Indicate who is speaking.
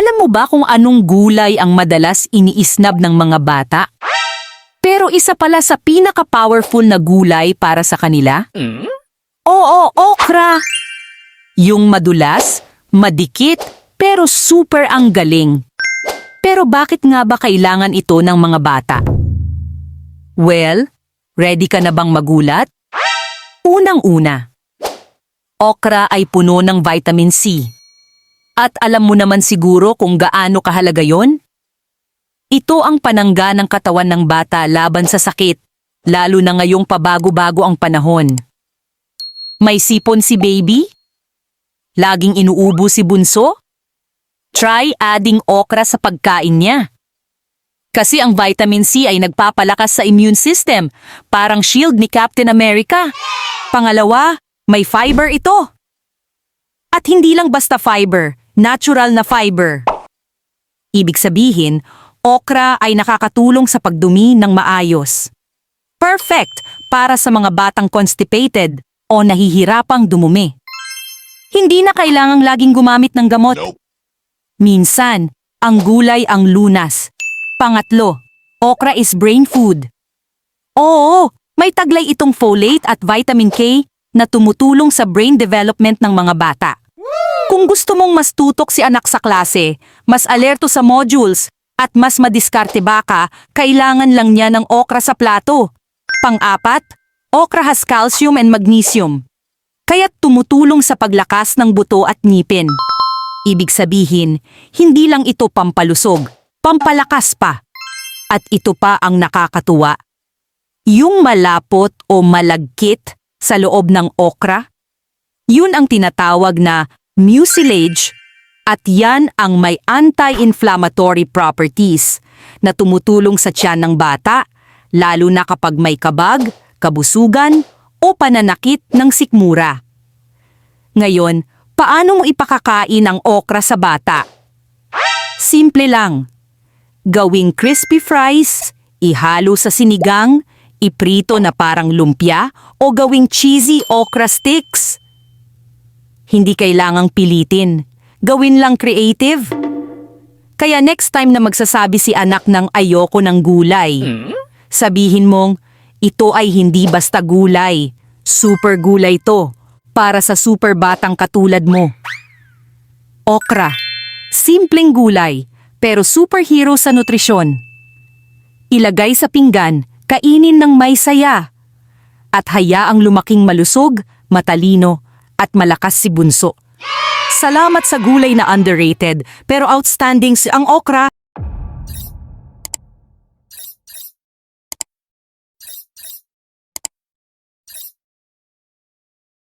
Speaker 1: Alam mo ba kung anong gulay ang madalas iniisnab ng mga bata? Pero isa pala sa pinaka-powerful na gulay para sa kanila? Oo, okra! Yung madulas, madikit, pero super ang galing. Pero bakit nga ba kailangan ito ng mga bata? Well, ready ka na bang magulat? Unang-una, okra ay puno ng vitamin C. At alam mo naman siguro kung gaano kahalaga yon? Ito ang panangga ng katawan ng bata laban sa sakit, lalo na ngayong pabago-bago ang panahon. May sipon si baby? Laging inuubo si bunso? Try adding okra sa pagkain niya. Kasi ang vitamin C ay nagpapalakas sa immune system, parang shield ni Captain America. Pangalawa, may fiber ito. At hindi lang basta fiber, natural na fiber. Ibig sabihin, okra ay nakakatulong sa pagdumi ng maayos. Perfect para sa mga batang constipated o nahihirapang dumumi. Hindi na kailangang laging gumamit ng gamot. Minsan, ang gulay ang lunas. Pangatlo, okra is brain food. Oo, may taglay itong folate at vitamin K na tumutulong sa brain development ng mga bata. Kung gusto mong mas tutok si anak sa klase, mas alerto sa modules, at mas madiskarte baka, kailangan lang niya ng okra sa plato. Pang-apat, okra has calcium and magnesium. Kaya't tumutulong sa paglakas ng buto at ngipin. Ibig sabihin, hindi lang ito pampalusog, pampalakas pa. At ito pa ang nakakatuwa. Yung malapot o malagkit sa loob ng okra, yun ang tinatawag na mucilage at yan ang may anti-inflammatory properties na tumutulong sa tiyan ng bata, lalo na kapag may kabag, kabusugan o pananakit ng sikmura. Ngayon, paano mo ipakakain ang okra sa bata? Simple lang. Gawing crispy fries, ihalo sa sinigang, iprito na parang lumpia, o gawing cheesy okra sticks. Hindi kailangang pilitin. Gawin lang creative. Kaya next time na magsasabi si anak ng ayoko ng gulay, sabihin mong, ito ay hindi basta gulay. Super gulay to. Para sa super batang katulad mo. Okra. Simpleng gulay, pero superhero sa nutrisyon. Ilagay sa pinggan, kainin ng may saya. At hayaang lumaking malusog, matalino, at malakas si bunso. Salamat sa gulay na underrated, pero outstanding si ang okra.